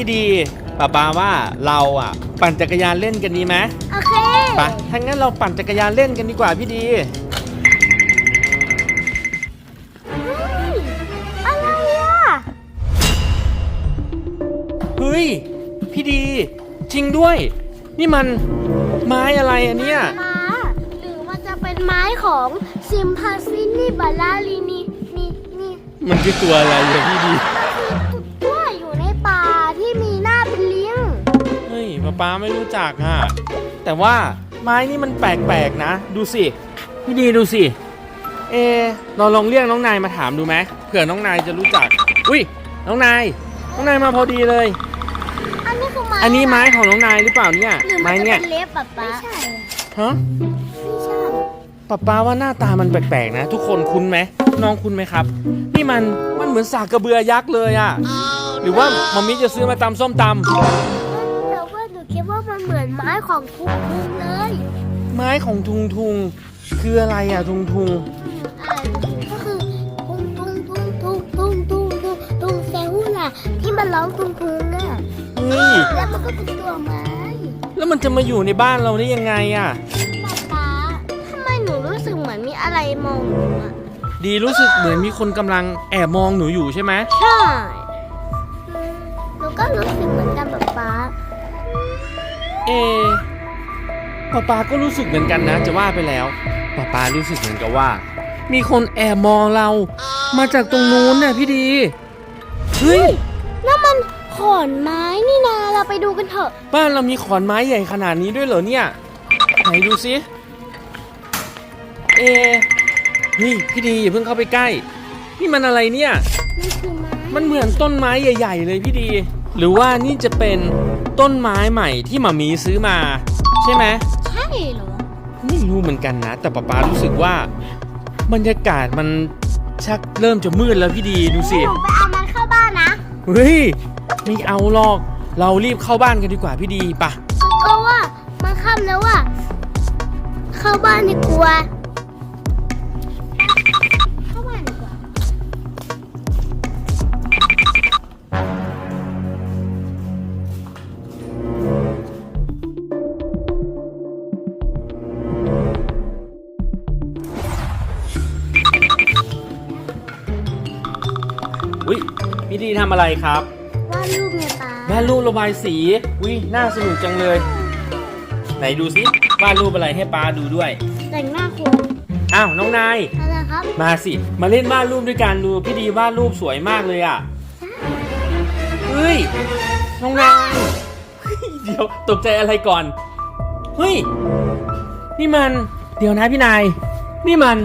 พี่ดีป้าปาว่าเราอะ ปั่นจักรยานเล่นกันดีไหมโอเคไปถ้างั้นเราปั่นจักรยานเล่นกันดีกว่าพี่ดีเฮ้ยอะไรอะเฮ้ยพี่ดี จริงด้วย นี่มันไม้อะไรอันเนี้ยม้าหรือมันจะเป็นไม้ของซิมพาซินี่บาลาลีนี่นี่นี่มันคือตัวอะไรอะพี่ดี ป้าป้าไม่รู้จักอะแต่ว่าไม้นี่มันแปลกๆนะ ดูสิพี่ดีดูสิเอะเราลองเรียกน้องนายมาถามดูไหมเผื่อน้องนายจะรู้จัก อุ้ยน้องนายน้องนายมาพอดีเลย อันนี้คือไม้อันนี้ไม้ของน้องนายหรือเปล่าเนี่ยหรือมัไม้นจะเนี่ยเป็นเล็บแบบป้าไม่ใช่ฮะไม่ใช่ป้าป้าว่าหน้าตามันแปลกๆนะ ทุกคนคุ้นไหมน้องคุ้นไหมครับ นี่มันมันเหมือนสากกระเบือยักษ์เลยอะหรือว่ามัมมี่จะซื้อมาตำส้มตำแต่ว่าหนู คิดว่ามันเหมือนไม้ของคุกคุงเลย ไม้ของทุงทุงคืออะไรอะทุงทุงอ่าก็คือทุงทุงทุงทุงทุงทุงทุงทุงเซลล์น่ะ ที่มันร้องทุงทุงอะเฮ้ยแล้วมันก็เป็นตัวไม้ แล้วมันจะมาอยู่ในบ้านเราได้ยังไงอะป๊าป๊าทำไมหนูรู้สึกเหมือนมีอะไรมองหนูอะดีรู้สึกเหมือนมีคนกำลังแอบมองหนูอยู่ใช่ไหมใช่อืมหนูก็รู้สึกเหมือนกันป๊าป๊า เอะป้าป้าก็รู้สึกเหมือนกันนะ จะว่าไปแล้วป้าป้ารู้สึกเหมือนกับว่า มีคนแอบมองเรา มาจากตรงนู้นน่ะพี่ดีเฮ้ยนั่นมันขอนไม้นี่นาเราไปดูกันเถอะบ้านเรามีขอนไม้ใหญ่ขนาดนี้ด้วยเหรอเนี่ยไหนดูสิเอะนี่พี่ดีอย่าเพิ่งเข้าไปใกล้ นี่มันอะไรเนี่ยนี่คือไม้มันเหมือนต้นไม้ใหญ่ ๆ เลยพี่ดี หรือว่านี่จะเป็น ต้นไม้ใหม่ที่หมามีซื้อมา ใช่ไหมใช่เหรอ ไม่รู้เหมือนกันนะ แต่ป๊าป๊ารู้สึกว่า บรรยากาศมันชักเริ่มจะมืดแล้วพี่ดีดูสิหนูไปเอามันเข้าบ้านนะเฮ้ยไม่เอาหรอก เรารีบเข้าบ้านกันดีกว่าพี่ดีปะก็ว่ามันค่ำแล้วอะเข้าบ้านดีกว่า พี่ดีทำอะไรครับว่าดรูปไงป้าวาดรูประบายสีอุ้ยน่าสนุกจังเลย ไหนดูสิวาดรูปอะไรให้ป้าดูด้วยแต่งหน้าคนอ้าวน้องนายอะไรครับมาสิ มาเล่นวาดรูปด้วยกันดูพี่ดีวาดรูปสวยมากเลยอะเฮ้ยน้องนายเฮ้ยเดี๋ยวตกใจอะไรก่อนเฮ้ยนี่มัน เดี๋ยวนะพี่นาย นี่มัน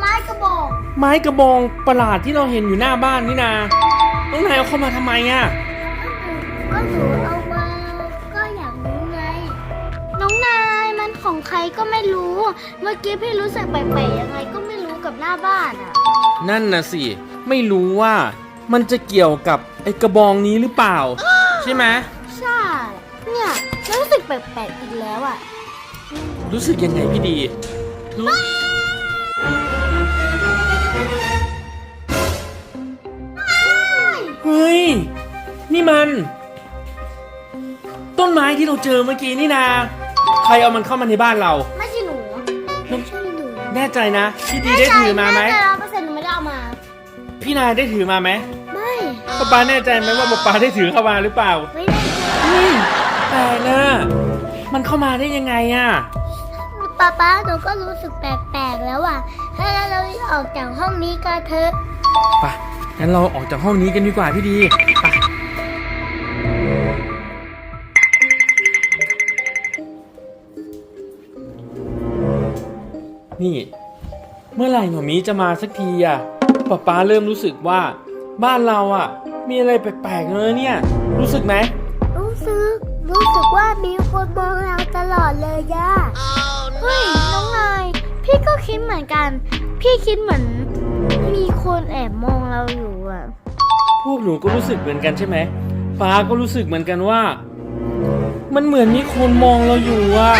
ไม้กระบอก ไม้กระบองประหลาดที่เราเห็นอยู่หน้าบ้านนี่นา น้องนายเอาเข้ามาทำไมอะ ก็หนูเอามาก็อยากรู้ไง น้องนายมันของใครก็ไม่รู้ เมื่อกี้พี่รู้สึกแปลกๆยังไงก็ไม่รู้กับหน้าบ้านอะ นั่นนะสิ ไม่รู้ว่ามันจะเกี่ยวกับไอ้กระบองนี้หรือเปล่า ใช่ไหมใช่ เนี่ยรู้สึกแปลกๆอีกแล้วอะ รู้สึกยังไงพี่ดีรู้ เฮ้ย นี่มัน ต้นไม้ที่เราเจอเมื่อกี้นี่นา ใครเอามันเข้ามาในบ้านเรา ไม่ใช่หนูไม่ใช่หนูแน่ใจนะพี่ดีได้ถือมาไหมแน่ใจร้อยเปอร์เซ็นต์หนูไม่ได้เอามา พี่นายได้ถือมาไหมไม่ป๊าป๊าแน่ใจไหมว่าป๊าป๊าได้ถือเข้ามาหรือเปล่าไม่ได้เฮ้ยแต่นะมันเข้ามาได้ยังไงอะป๊าป๊าหนูก็รู้สึกแปลกๆแล้วอะถ้าเราออกจากห้องนี้กันเถอะไป งั้นเราออกจากห้องนี้กันดีกว่าพี่ดีไปนี่ เมื่อไหร่หมอมีจะมาสักทีอะป๊าป๊าเริ่มรู้สึกว่า บ้านเราอะมีอะไรแปลกๆเลยเนี่ย รู้สึกไหมรู้สึก รู้สึกว่ามีคนมองเราตลอดเลยย่าเฮ้ยน้องนายพี่ก็คิดเหมือนกัน พี่คิดเหมือน มีคนแอบมองเราอยู่อะ พวกหนูก็รู้สึกเหมือนกันใช่ไหม ฟ้าก็รู้สึกเหมือนกันว่า มันเหมือนมีคนมองเราอยู่อะ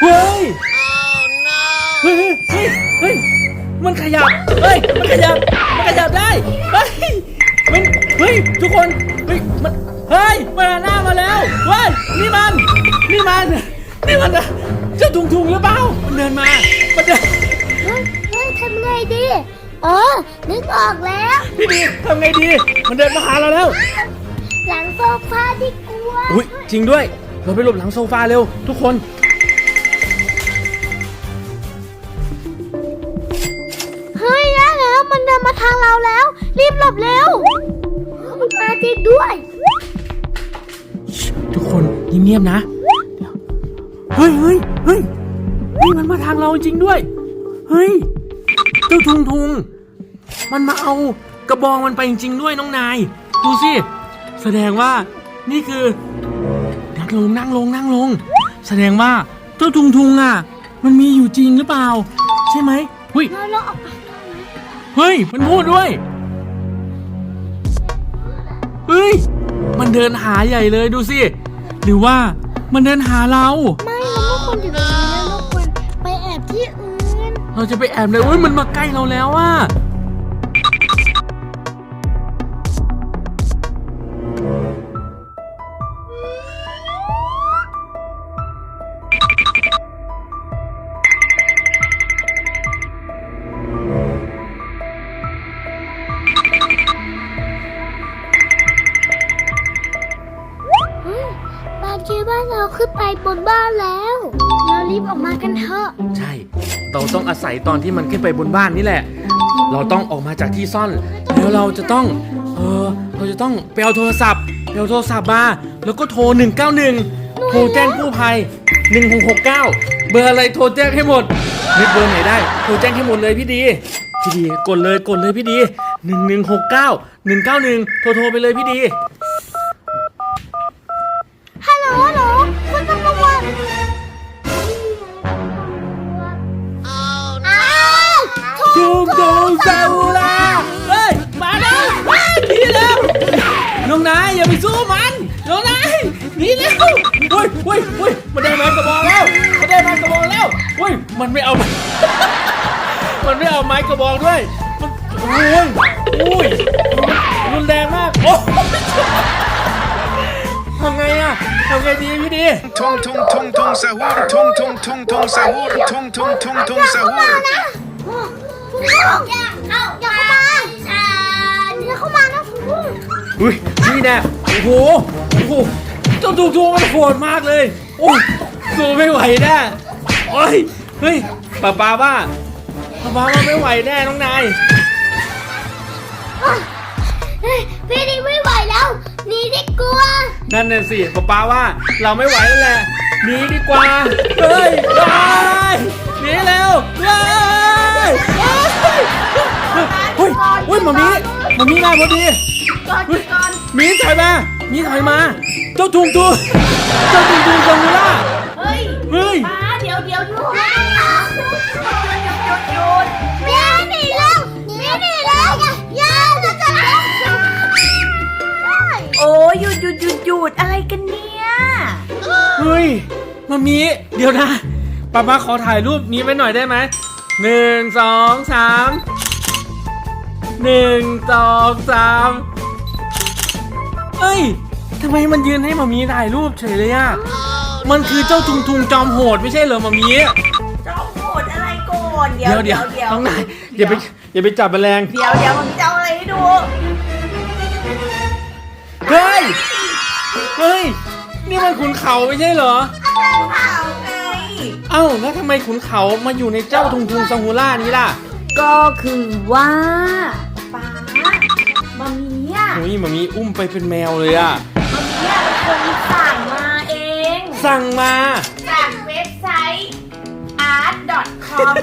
เฮ้ยเฮ้ยเฮ้ยเฮ้ย มันขยับ เฮ้ย มันขยับ มันขยับได้ เฮ้ย มันเฮ้ยฮ้ย ทุกคน เฮ้ย มัน เฮ้ยมันหันหน้ามาแล้ว เฮ้ย นี่มัน นี่มัน นี่มันอะเจ้าทุงทุงหรือเปล่า มันเดินมา มันเดินเฮ้ยเฮ้ย ทำไงดีอ๋อนึกออกแล้ว พี่ดีทำไงดี มันเดินมาหาเราแล้ว หลังโซฟาดีกว่าอุ้ยจริงด้วย เราไปหลบหลังโซฟาเร็ว ทุกคน เฮ้ยได้แล้วมันเดินมาทางเราแล้ว รีบหลบเร็วมาจริงด้วยทุกคนเงียบๆนะเดี๋ยวเฮ้ยเฮ้ยเฮ้ยเฮ้ยมันมาทางเราจริงด้วย เฮ้ยเจ้าทุงทุง มันมาเอากระบองมันไปจริง ๆ ด้วยน้องนาย ดูสิ แสดงว่านี่คือนั่งลงนั่งลงนั่งลง แสดงว่าเจ้าทุงทุงอะ มันมีอยู่จริงหรือเปล่า ใช่ไหมเฮ้ยเราลองออกไปเฮ้ย มันพูดด้วยเฮ้ย มันเดินหาใหญ่เลยดูสิ หรือว่ามันเดินหาเรา ไม่เราไม่ควรอยู่ตรงนี้นะเราควรไปแอบที่อื่น เราจะไปแอบเลยเฮ้ยมันมาใกล้เราแล้วอะเฮ้ยบางทีบ้านเราขึ้นไปบนบ้านแล้ว เรารีบออกมากันเถอะ ใช่ เราต้องอาศัยตอนที่มันขึ้นไปบนบ้านนี่แหละ เราต้องออกมาจากที่ซ่อน แล้วเราจะต้อง เออ เราจะต้องไปเอาโทรศัพท์ไปเอาโทรศัพท์มา แล้วก็โทร 191 โทรแจ้งกู้ภัย 1669 เบอร์อะไรโทรแจ้งให้หมดนึกเบอร์ไหนได้ โทรแจ้งให้หมดเลยพี่ดี พี่ดี กดเลย กดเลยพี่ดี 1169 191 โทรโทรไปเลยพี่ดี ซาอูลาเฮ้ยมาแล้วเฮ้ยหนีแล้วน้องนายอย่าไปสู้มันน้องนายหนีแล้วเฮ้ยเฮ้ยเฮ้ยมันได้ไม้กระบอกแล้วมันได้ไม้กระบอกแล้วเฮ้ยมันไม่เอาไม้มันไม่เอาไม้กระบอกด้วยมันโอ้ยโอ้ยรุนแรงมากโอ้ยทำไงอะทำไงดีพี่ดี Tung tung tung tung sahur, tung tung tung tung sahur, tung tung tung tung sahur. อย่าเข้า อุ้ยนี่แน่โอ้โหโอ้โหเจ้าตูทูมันโหดมากเลยโอ้ยสู้ไม่ไหวแน่โอ้ยเฮ้ยป้าป้าว่าป้าป้าว่าไม่ไหวแน่น้องนายเฮ้ยพี่นี่ไม่ไหวแล้วหนีดีกว่านั่นน่ะสิป้าป้าว่าเราไม่ไหวแล้วแหละหนีดีกว่าเฮ้ยไปหนีแล้วเฮ้ย เฮ้ยเฮ้ยเฮ้ยมามีมามีมาพอดีก่อนก่อนมีถอยมามีถอยมา เจ้าทุงทุงเจ้าทุงทุงกังวล่าเฮ้ยเฮ้ยป้าเดี๋ยวเดี๋ยวหยุดหยุดหยุดหยุดหยุดหนีหนีแล้วหนีหนีแล้วอย่าอย่าจะจะโอ้ยหยุดหยุดหยุดหยุดอะไรกันเนี่ยเฮ้ยมามีเดี๋ยวนะป้าป้าขอถ่ายรูปนี้ไว้หน่อยได้ไหมหนึ่งสองสาม หนึ่งสองสามเอ้ยทำไมมันยืนให้มามีถ่ายรูปเฉยเลยอะมันคือเจ้าทุงทุงจอมโหดไม่ใช่เหรอมามีเจ้าโหดอะไรก่อนเดี๋ยวเดี๋ยวน้องนายอย่าไปอย่าไปจับแมลงเดี๋ยวเดี๋ยวมันจะเอาอะไรให้ดูเฮ้ยเฮ้ยนี่มันขุนเขาไม่ใช่เหรอข่าวไงเอ้าแล้วทำไมขุนเขามาอยู่ในเจ้าทุงทุงซังฮูล่านี้ล่ะ ก็คือว่าป้ามามีอะเฮ้ยมามีอุ้มไปเป็นแมวเลยอะมามีอะเป็นคนสั่งมาเอง สั่งมา จากเว็บไซต์ art.com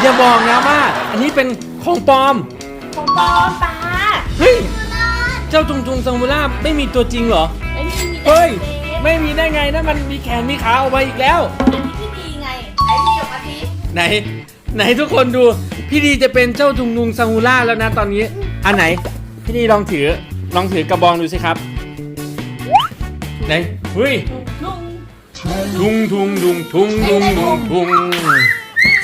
อย่าบอกนะว่าอันนี้เป็นของปลอม ของปลอมป้าเฮ้ย เจ้าทุงทุงซังฮูล่าไม่มีตัวจริงเหรอไอ้นี่มีแต่เฮ้ยเล็บไม่มีได้ไงนะมันมีแขนมีขาออกมาอีกแล้ว อันนี้ที่ดีไง ไอ้นี่ออกมาทีไหนไหนทุกคนดู พี่ดีจะเป็นเจ้าทุงนุงซาฮูล่าแล้วนะตอนนี้ อันไหน พี่ดีลองถือ ลองถือกระบองดูสิครับ ไหนเฮ้ยลุงทุงทุงทุงทุงทุงทุงทุง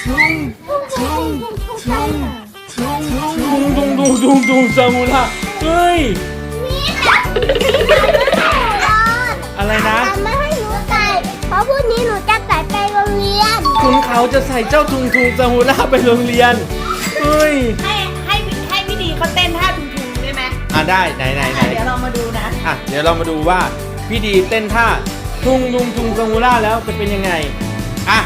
ลุงลุงทุงทุงทุงทุงทุงซาฮูล่าเฮ้ย อะไรนะ ทำไม่ให้หนูตายเพราะพูดนี้หนูจ โรงเรียนคุณเขาจะใส่เจ้าทุงทุงซาฮูราไปโรงเรียนเฮ้ยให้ให้ให้พี่ดีเขาเต้นท่าทุงๆได้ไหมอะได้ไหนไหนไหนเดี๋ยวเรามาดูนะอะเดี๋ยวเรามาดูว่าพี่ดีเต้นท่าทุงทุงทุงซาฮูราแล้วจะเป็นยังไงอะ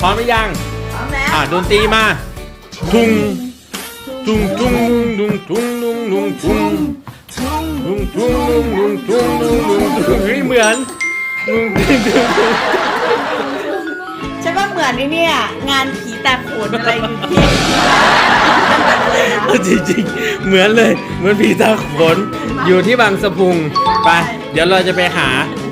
พร้อมหรือยังพร้อมแล้วอะดนตรีมาทุงทุงทุงทุงทุงทุงทุงทุงทุงทุงทุงทุงทุงทุงทุงทุงเฮ้ยเหมือนทุงทุงทุงทุงฉัน ว่าเหมือนนี่เนี่ย งานผีตาโขนอะไรอยู่ที่จังหวัดเลยนะเออจริงๆ เหมือนเลย เหมือนผีตาโขนอยู่ที่บางสะพุง ไป เดี๋ยวเราจะไปหา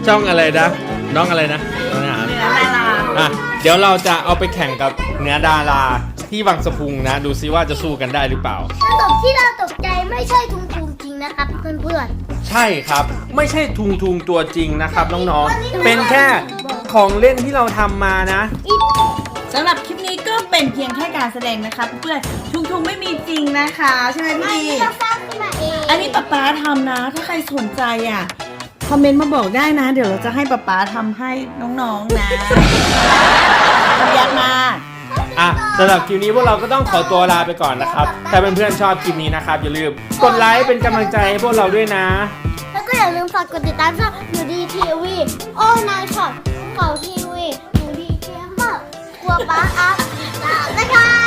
ช่องอะไรนะ น้องอะไรนะน้องหาเหนือดาราอะเดี๋ยวเราจะเอาไปแข่งกับเนื้อดาราที่บางสะพุงนะ ดูซิว่าจะสู้กันได้หรือเปล่า ขนมที่เราตกใจไม่ใช่ทุงทุงจริงนะครับเพื่อนใช่ครับ ไม่ใช่ทุงทุงตัวจริงนะครับน้องๆ เป็นแค่ ของเล่นที่เราทำมานะ สำหรับคลิปนี้ก็เป็นเพียงแค่การแสดงนะคะเพื่อนทุงทุงไม่มีจริงนะคะ ใช่ไหมๆพี่ไม่ดีเราสร้างขึ้นมาเองอันนี้ป๊าป๊าทำนะ ถ้าใครสนใจอะคอมเมนต์มาบอกได้นะ เดี๋ยวเราจะให้ป๊าป๊าทำให้น้องๆนะทำยากมากอะสำหรับคลิปนี้พวกเราก็ต้องขอตัวลาไปก่อนนะครับ ถ้าเพื่อนๆชอบคลิปนี้นะครับ อย่าลืมกดไลค์เป็นกำลังใจให้พวกเราด้วยนะ แล้วก็อย่าลืมฝากกดติดตามช่องหนูดีทีวีโอ้นายช็อต เขาทีวีหนูดีเจมากกลัวป้าอัพนะคะ